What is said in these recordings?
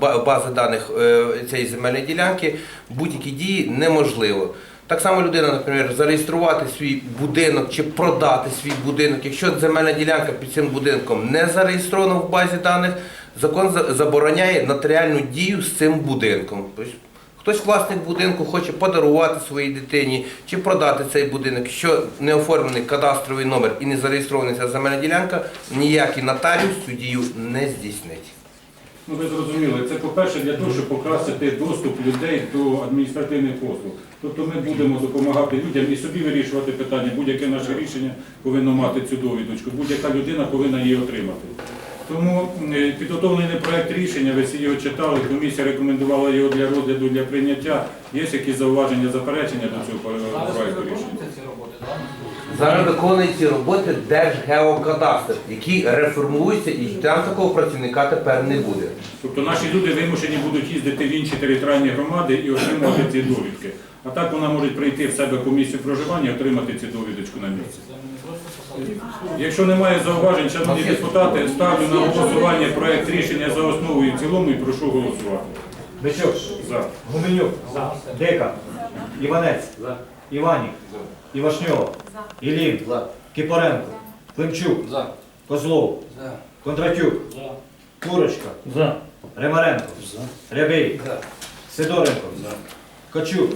ба- бази даних е, цієї земельної ділянки, будь-які дії неможливо. Так само людина, наприклад, зареєструвати свій будинок чи продати свій будинок. Якщо земельна ділянка під цим будинком не зареєстрована в базі даних, закон забороняє нотаріальну дію з цим будинком. Тобто Хтось власник будинку хоче подарувати своїй дитині чи продати цей будинок. Якщо не оформлений кадастровий номер і не зареєстрований ця земельна ділянка, ніякий нотаріус цю дію не здійснить. Ну ви зрозуміли, це по-перше для того, щоб покращити доступ людей до адміністративних послуг. Тобто ми будемо допомагати людям і собі вирішувати питання. Будь-яке наше рішення повинно мати цю довідочку. Будь-яка людина повинна її отримати. Тому е, підготовлений проект рішення, ви всі його читали, комісія рекомендувала його для розгляду, для прийняття. Є якісь зауваження, заперечення до цього проекту рішення? Зараз виконує ці роботи Держгеокадастр, який реформується і там такого працівника тепер не буде. Тобто наші люди вимушені будуть їздити в інші територіальні громади і отримувати ці довідки. А так вона може прийти в себе комісію проживання і отримати цю довідочку на місці. Якщо немає зауважень, шановні депутати, ставлю на голосування проект рішення за основу і в цілому і прошу голосувати. Бичок, За. Гуменюк, Дека, Іванець, Іванік, Івашньова, Ілін, Кипаренко, Климчук, Козлов, Кондратюк, Курочка, Ремаренко, Рябий, Сидоренко, Качук,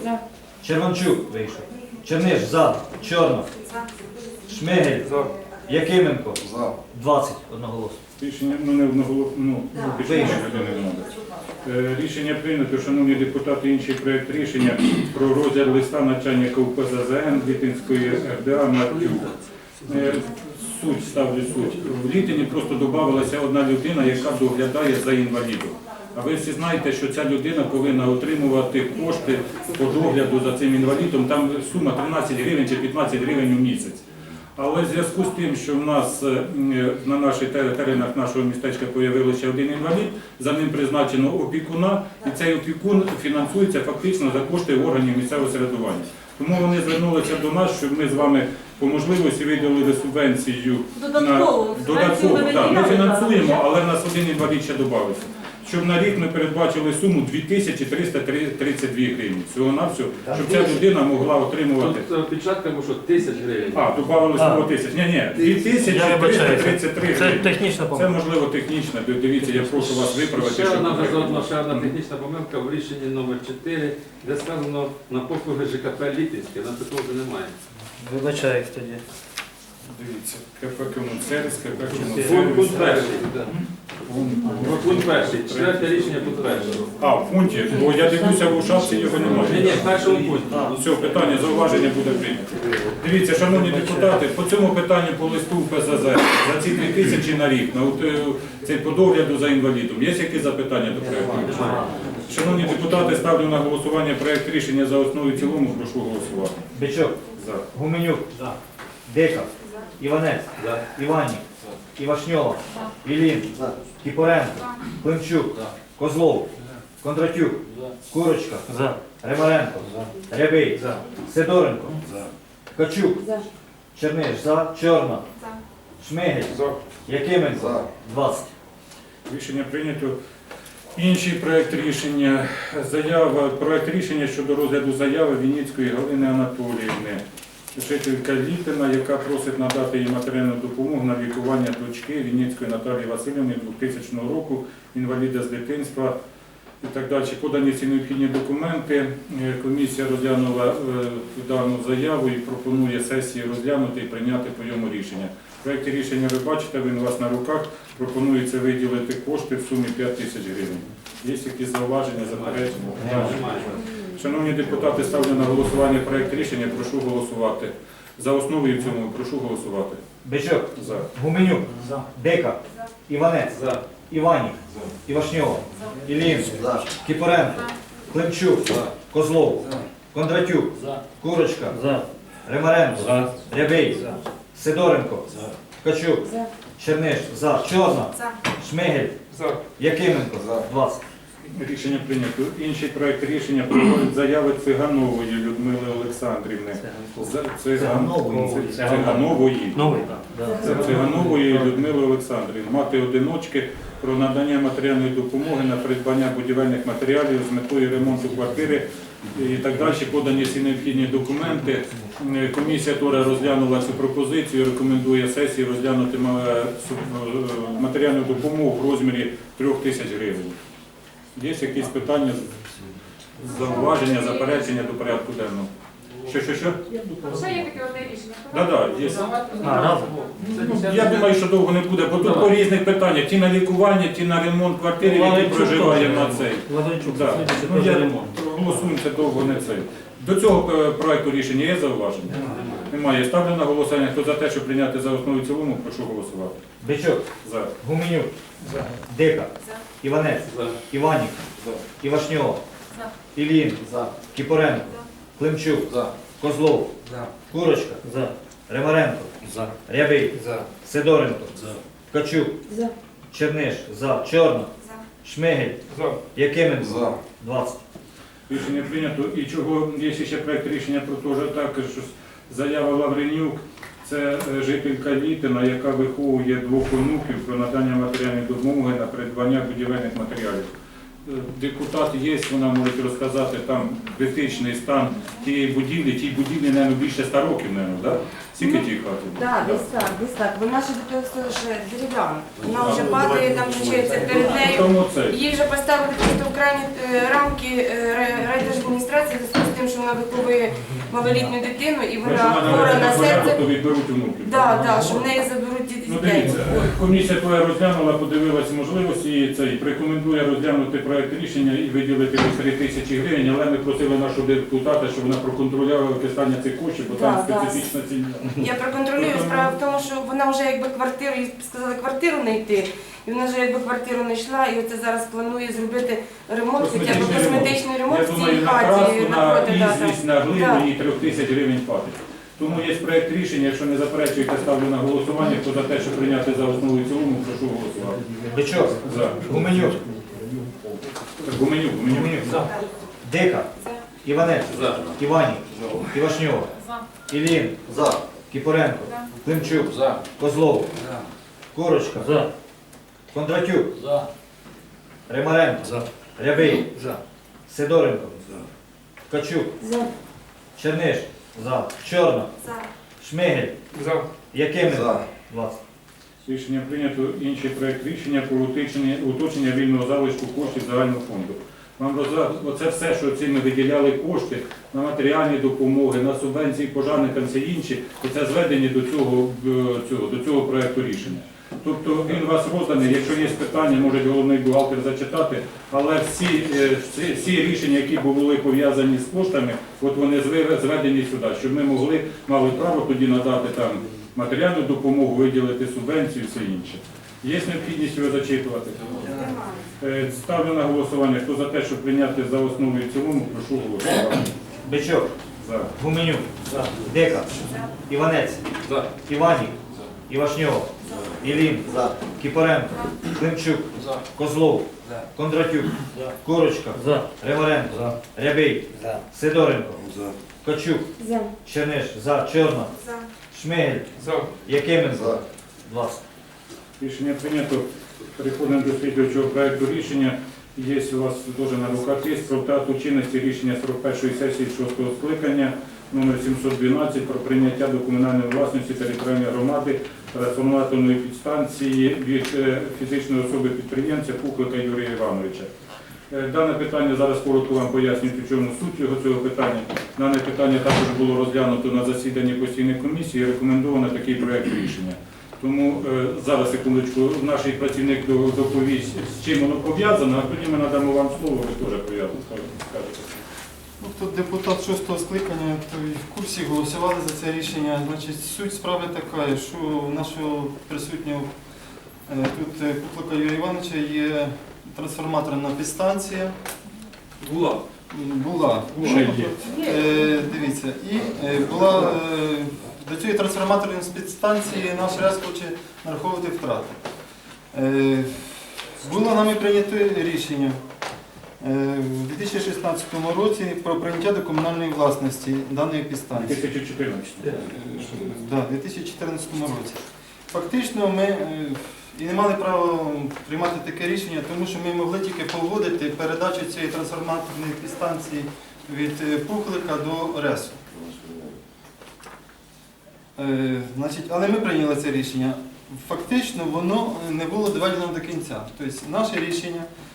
Червончук вийшов, Черниш, за, Чорна, Шмигель, Якименко, 20 одноголосно. Рішення ну, не одноголосно, ну, більше людини не. Е, Рішення прийнято, шановні депутати, інший проект рішення про розгляд листа начальника УПЗЗН Літинської РДА Матюк. Е, Суть, ставлю суть. В Літині просто додавалася одна людина, яка доглядає за інвалідом. А ви всі знаєте, що ця людина повинна отримувати кошти по догляду за цим інвалідом. Там сума 13 гривень чи 15 гривень у місяць. Але в зв'язку з тим, що в нас е, на наших тер- теренах нашого містечка з'явився один інвалід, за ним призначено опікуна, і цей опікун фінансується фактично за кошти органів місцевого середування. Тому вони звернулися до нас, щоб ми з вами по можливості виділили субвенцію Додатково. на додатково. Ми Так, ми фінансуємо, але в нас один інвалід ще додався. Щоб на рік ми передбачили суму 2332 гривні. Всього на все, щоб ця людина могла отримувати. Тут е, печатками, що тисяч гривень. А, А. 100 тисяч. Ні, ні, 2333 Це гривні. технічна Це помилка. можливо технічно. Дивіться, я прошу вас виправити. Ще щоб одна ви- безодна, ще одна технічна помилка в рішенні номер 4, де сказано на послуги ЖКП Літинське, на такого вже немає. Вибачаюсь тоді. Дивіться, КП Комунсервіс, КП Комунсервіс. пункт перший. Пункт перший. Четверте рішення пункт перший. А, в пункті, бо я дивлюся в шапці, його Ні, немає. ні, в першому пункті. Все, питання, зауваження буде прийнято. Дивіться, шановні депутати, по цьому питанню по листу ПЗЗ за ці 2 тисячі на рік, на от, е, цей по догляду за інвалідом. Є якісь запитання до проекту? Шановні депутати, ставлю на голосування проект рішення за основу і в цілому. Прошу голосувати. Бичок, За. Гуменюк, Дека, Іванець, Іванік, Івашньова, Ілін, Кіпоренко, Климчук, Козлов, Кондратюк, Курочка, Ремаренко, Рябий, Сидоренко, Качук, Черниш, за, Чорна, Шмигель, Якименко, 20. Рішення прийнято. Інший проект рішення, заява, проект рішення щодо розгляду заяви Вінницької Галини Анатоліївни, жителька Літина, яка просить надати їй матеріальну допомогу на лікування дочки Вінницької Наталії Васильівни 2000 року, інваліда з дитинства і так далі. Подані ці необхідні документи. Е, Комісія розглянула е, дану заяву і пропонує сесії розглянути і прийняти по йому рішення. В проєкті рішення ви бачите, він у вас на руках. Пропонується виділити кошти в сумі 5 тисяч гривень. Є якісь зауваження, заперечення? Шановні депутати, ставлю на голосування проєкт рішення. Прошу голосувати. За основу і в цьому. Прошу голосувати. Бичок, За. Гуменюк, Дека, Іванець, За. Іванік, Івашньова, Ілін, Кіпоренко, Климчук, Козлов, Кондратюк, Курочка, Ремаренко, Рябий, Сидоренко, Ткачук, Черниш, за, Чорна, Шмигель, Якименко, 20. Рішення прийнято. Інший проект рішення про розгляд заяви Циганової Людмили Олександрівни. Циганової. Циганової. Новий. Це Циганової Людмили Олександрівни, мати одиночки про надання матеріальної допомоги на придбання будівельних матеріалів з метою ремонту квартири і так далі. Подані всі необхідні документи. Е, Комісія ТОРа розглянула цю пропозицію, рекомендує сесії розглянути су- е, матеріальну допомогу в розмірі 3 тисяч гривень. Є якісь питання, зауваження, заперечення до порядку денного? Що, що, що? Ще є таке одне рішення. Да, да, є. А, разом. Ну, Я думаю, що довго не буде, бо тут по різних питаннях. Ті на лікування, ті на ремонт квартири, які Лавренчук проживає теж. на цей. Лавренчук, Да. слідуючий Ну, теж я ремонт. голосуємо це довго не цей. До цього е, проекту рішення є зауваження? Немає. Ставлю на голосування. Хто за те, щоб прийняти за основу і цілому, прошу голосувати. Бичок, За. Гуменюк, Дика, Іванець, За. Іванік, Івашньова, За. Ілін, Кіпоренко, Климчук, Козлов, Курочка, За. Ремаренко, За. Рябий, Сидоренко, Ткачук, За. Черниш, за, Чорно, За. Шмигель, Якименко, За. 20. Рішення прийнято. І чого є ще проект рішення про те, що також заява Лавренюк. Це е, жителька Вітина, яка виховує двох онуків про надання матеріальної допомоги на придбання будівельних матеріалів. Е, Депутат є, вона може розказати там критичний стан тієї будівлі. Тій будівлі, мабуть, більше 100 років, мабуть, да? Скільки тій хаті? Так, десь так, десь так. Вона ще дитинство ще дерев'яна. Вона вже Ну, падає, там вчиться перед нею. Тому це. Їй вже поставили просто крайні е, рамки е, ре- райдержадміністрації в зв'язку з тим, що вона виховує малолітню дитину і Якщо вона вона хвора на порядок, серце. то відберуть онуків. Так, так, що в неї заберуть Ну дітей. дивіться, комісія твоя розглянула, подивилася можливості і це і рекомендує розглянути проект рішення і виділити 3 тисячі гривень, але ми просили нашого депутата, щоб вона проконтролювала використання цих коштів, бо там Да, да. специфічна ціна. Я проконтролюю. Справа в тому, що вона вже якби квартиру, їй сказали квартиру не йти. І вона вже якби квартиру не йшла, і оце зараз планує зробити ремонт, хоча б Косметичний косметичний ремонт Я в думаю, цій на хаті краску, на напроти. да, да. ізвість, на глину їй 3 тисяч гривень платить. Тому є проект рішення, якщо не заперечуєте, ставлю на голосування. Хто за те, щоб прийняти за основу і цілому, прошу голосувати. Бичок, За. Гуменюк, Гуменюк, Гуменюк. Гуменюк, Дика, За. Іванець, За. Іванік, Івашньова, За. Ілін, Кіпоренко, За. Климчук, Козлов, Курочка, За. Кондратюк, Ремаренко, За. Рябий, За. Сидоренко, Ткачук, За. Черниш, за, Чорно, За. Шмигель, За. Якименко, 20. Рішення прийнято. Інший проект рішення про уточнення, уточнення вільного залишку коштів загального фонду. Вам розра... оце все, що ці ми виділяли кошти на матеріальні допомоги, на субвенції пожарникам, все інші, оце зведені до цього, е, цього, до цього проекту рішення. Тобто він у вас розданий, якщо є питання, може головний бухгалтер зачитати, але всі, е, всі, всі рішення, які були пов'язані з коштами, от вони зведені сюди, щоб ми могли, мали право тоді надати там матеріальну допомогу, виділити субвенцію і все інше. Є необхідність його зачитувати? Е, Ставлю на голосування. Хто за те, щоб прийняти за основу і в цілому, прошу голосувати. Бичок, За. Гуменюк, Дика, Іванець, За. Іванік, Івашньова, Ілін, Кіпоренко, Климчук, Козлов, Кондратюк, Курочка, За. Ремаренко, Рябий, Сидоренко, Ткачук, За. Черниш, за, Чорно, За. Шмигель, Якименко, 20. Рішення прийнято. Переходимо до слідуючого проекту рішення. Є у вас теж на руках є про дату чинності рішення 41-ї сесії 6-го скликання номер 712 про прийняття до комунальної власності територіальної громади трансформаторної підстанції від е, фізичної особи підприємця Куклика Юрія Івановича. Е, Дане питання зараз коротко вам пояснюють, у чому суть його цього питання. Дане питання також було розглянуто на засіданні постійної комісії. і Рекомендовано такий проект рішення. Тому е, зараз секундочку, наш працівник доповість, з чим воно пов'язано, а тоді ми надамо вам слово, ви теж пов'язано скажете. Ну, Тут депутат шостого скликання то і в курсі голосували за це рішення. Значить, суть справи така, що у нашого присутнього е, тут е, Куклика Юрія Івановича є трансформаторна підстанція. Була. М, Була. Ще є. Е, Дивіться, і е, була е, до цієї трансформаторної підстанції наш РЕС хоче нараховувати втрати. Е, Було нами прийнято рішення в 2016 році про прийняття до комунальної власності даної підстанції. 2014. Е, Да, 2014 році. Фактично ми е, і не мали права приймати таке рішення, тому що ми могли тільки погодити передачу цієї трансформаторної підстанції від е, Пухлика до РЕСу. Е, Значить, але ми прийняли це рішення. Фактично воно не було доведено до кінця. Тобто наше рішення е,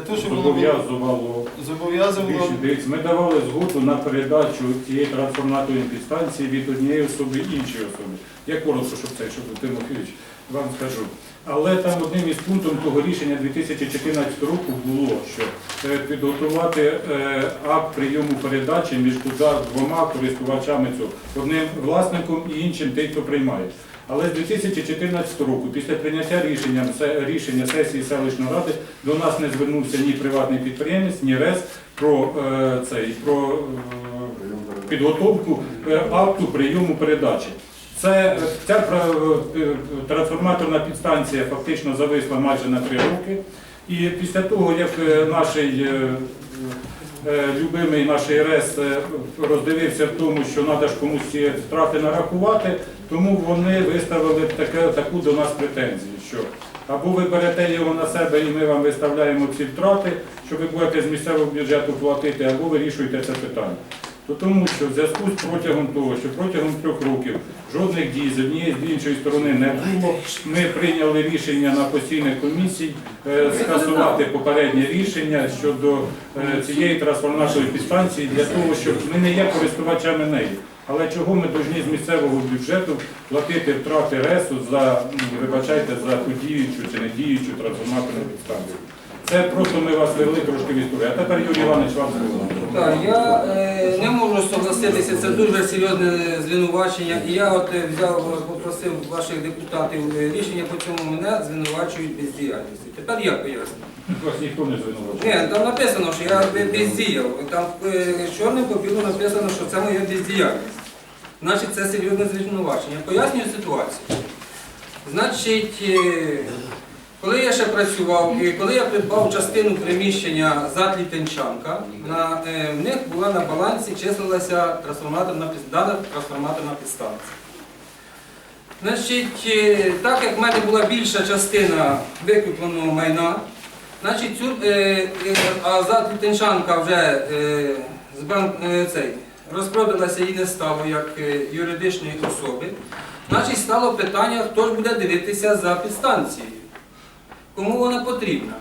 для того, щоб воно було- Зобов'язувало. зобов'язувало дивіться, ми давали згоду на передачу цієї трансформаторної підстанції від однієї особи іншій особи. Я коротко, щоб це, щоб Тимофійович вам скажу. Але там одним із пунктів того рішення 2014 року було, що е, підготувати е, акт прийому передачі між двома користувачами цього, одним власником і іншим тим, хто приймає. Але з 2014 року, після прийняття рішення, рішення сесії селищної ради, до нас не звернувся ні приватний підприємець, ні РЕС про, е, цей, про е, підготовку е, акту прийому передачі. Це, ця трансформаторна підстанція фактично зависла майже на три роки. І після того, як наш любимий наш РЕС роздивився в тому, що треба ж комусь ці втрати нарахувати, тому вони виставили таке, таку до нас претензію, що або ви берете його на себе і ми вам виставляємо ці втрати, що ви будете з місцевого бюджету платити, або вирішуєте це питання. То тому що в зв'язку з протягом того, що протягом трьох років жодних дій з однієї з іншої сторони не було, ми прийняли рішення на постійній комісії е, скасувати попереднє рішення щодо е, цієї трансформаторної підстанції для того, щоб ми не є користувачами неї. Але чого ми повинні з місцевого бюджету платити втрати РЕСу за, ну, вибачайте, за ту діючу чи не діючу трансформаторну підстанцію? Це просто ми вас вели трошки в історію. А тепер Юрій Іванович вам слово. Так, я е, не можу согласитися, це дуже серйозне звинувачення. І я от е, взяв, е, попросив ваших депутатів е, рішення по цьому мене звинувачують бездіяльності. Тепер я поясню. Вас ніхто не звинувачує. Ні, там написано, що я бездіяв. Там е, чорним по білу написано, що це моя бездіяльність. Значить, це серйозне звинувачення. Пояснюю ситуацію. Значить, е, коли я ще працював, і коли я придбав частину приміщення задлі Тенчанка, на, е, в них була на балансі числилася трансформаторна, дана трансформаторна підстанція. Значить, е, так як в мене була більша частина викупленого майна, значить, цю, е, е, а задлі Тенчанка вже е, збран, е, цей, розпродалася і не стало як е, юридичної особи, значить стало питання, хто ж буде дивитися за підстанцією кому вона потрібна.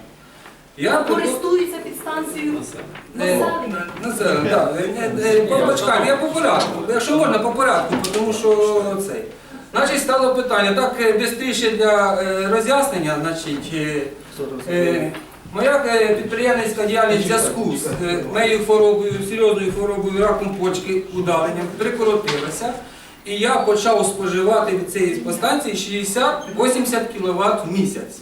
Я Користуються підстанцією населення. населення, так. Я по порядку. Якщо можна, по порядку, тому що цей. Значить, стало питання, так швидше для е, роз'яснення, значить, е, моя е, підприємницька діяльність в зв'язку з е, моєю хворобою, серйозною хворобою, раком почки, удаленням, прикоротилася. І я почав споживати від цієї подстанції 60-80 кВт в місяць.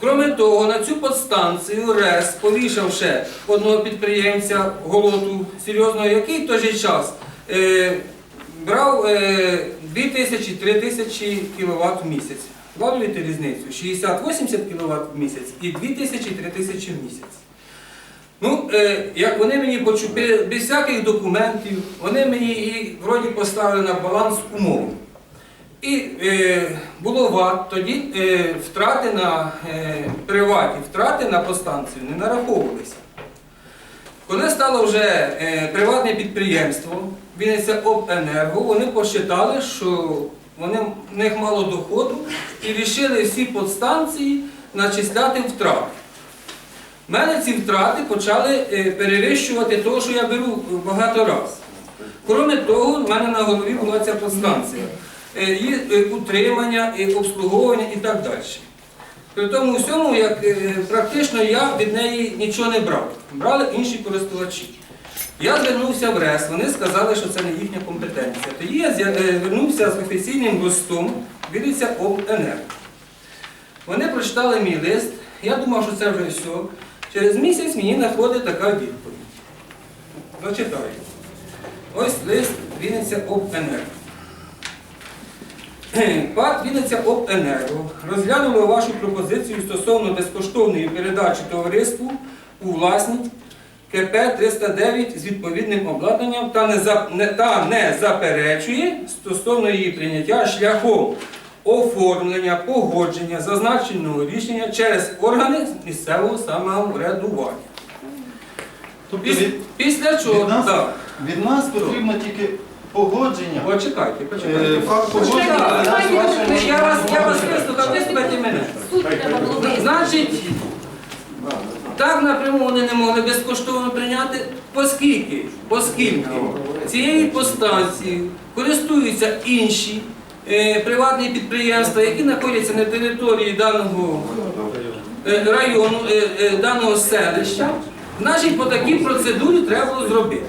Кроме того, на цю подстанцію РЕС повішав ще одного підприємця голоту серйозного, який в той же час е, брав е, 2000-3000 кВт в місяць. Владуєте різницю? 60-80 кВт в місяць і 2000-3000 в місяць. Ну, е, як вони мені почупили без всяких документів, вони мені і вроді поставили на баланс умови. І е, було ВАТ, тоді е, втрати на е, приваті, втрати на подстанцію не нараховувалися. Коли стало вже е, приватне підприємство, Вінниця Обенерго, вони посчитали, що вони, в них мало доходу і вирішили всі подстанції начисляти втрати. У мене ці втрати почали е, перевищувати того, що я беру багато разів. Кроме того, в мене на голові була ця подстанція. Е, Її е, утримання, і обслуговування і так далі. При тому всьому, як е, практично я від неї нічого не брав. Брали інші користувачі. Я звернувся в РЕС, вони сказали, що це не їхня компетенція. Тоді я е, звернувся з офіційним листом Вінниця Обенерго. Вони прочитали мій лист, я думав, що це вже все. Через місяць мені знаходить така відповідь. Зачитаю. Ось лист Вінниця Обенерго. ПАД Вінниця Обенерго розглянули вашу пропозицію стосовно безкоштовної передачі товариству у власність КП 309 з відповідним обладнанням та не, за, не, та не заперечує стосовно її прийняття шляхом оформлення, погодження зазначеного рішення через органи місцевого самоврядування. Тобто Піс- від, Після чого від нас? так, від нас потрібно тільки погодження. почекайте, Е, почекайте. Факт погодження Я вас, я вас вислухав, вислухайте мене. Суть треба було вияснити. Значить, так напряму вони не могли безкоштовно прийняти, оскільки, оскільки цією постанцією користуються інші е, приватні підприємства, які знаходяться на території даного е, району, е, е, даного селища, значить по такій процедурі треба було зробити.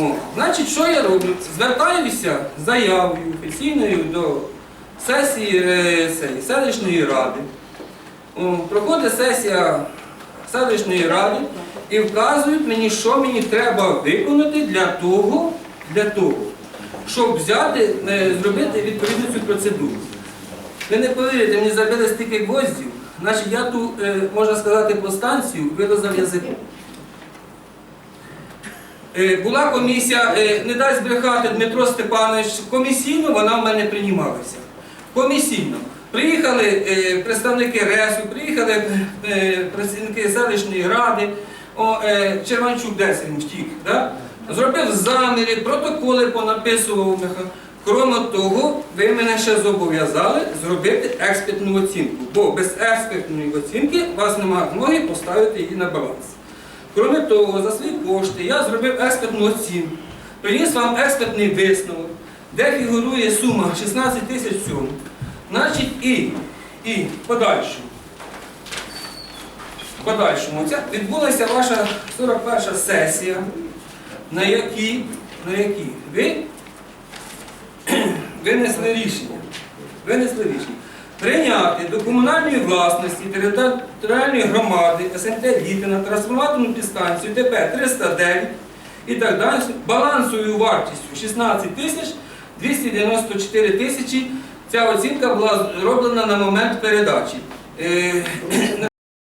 О, значить, що я роблю? Звертаюся заявою офіційною до сесії е, селищної ради. О, Проходить сесія селищної ради і вказують мені, що мені треба виконати для того, для того щоб взяти, е, зробити відповідну цю процедуру. Ви не повірите, мені забили стільки гвоздів, значить я ту, е, можна сказати, по станцію вилазав язиком. Е, Була комісія, не дасть брехати Дмитро Степанович, комісійно вона в мене приймалася. Комісійно. Приїхали е, представники РЕСу, приїхали е, представники селищної ради, е, Черванчук десь він втік, зробив заміри, протоколи понаписував. Крім того, ви мене ще зобов'язали зробити експертну оцінку, бо без експертної оцінки у вас немає змоги поставити її на баланс. Кроме того, за свої кошти я зробив експертну оцінку, приніс вам експертний висновок, де фігурує сума 16 тисяч сум. Значить, і, і подальшому. Подальшому. Ця відбулася ваша 41 сесія, на якій, на якій ви винесли рішення. Винесли рішення. Прийняти до комунальної власності територіальної громади СНТ Літина трансформаторну підстанцію ТП 309 і так далі балансовою вартістю 16 тисяч 294 тисячі. Ця оцінка була зроблена на момент передачі. Е,